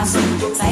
I see.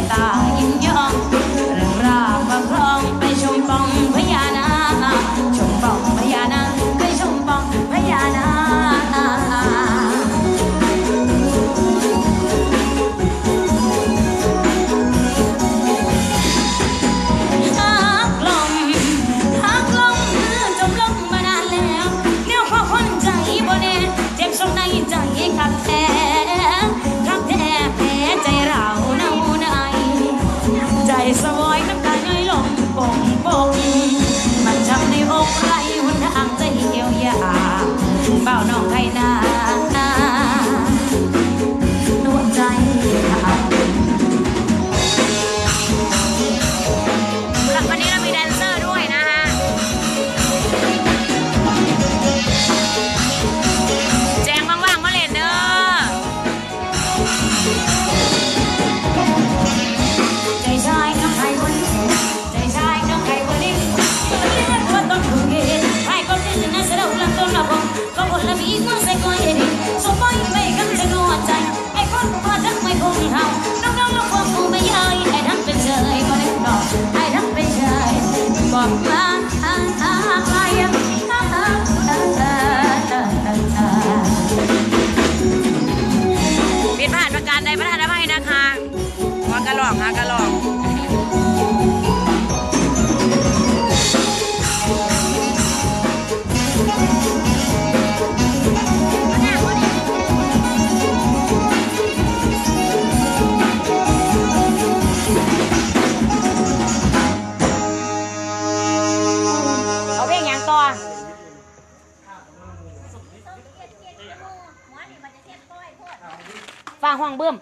ฟ้าห้องเบิ่ม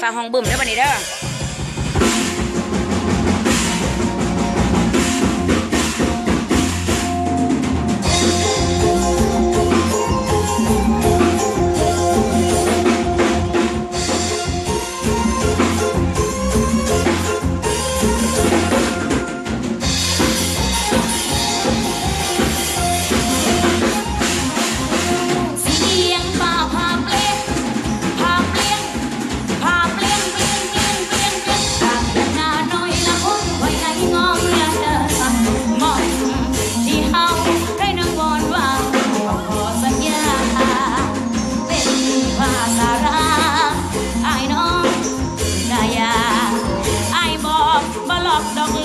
ฟังห้องเบิ่มได้ป่ะนี่เด้อ dong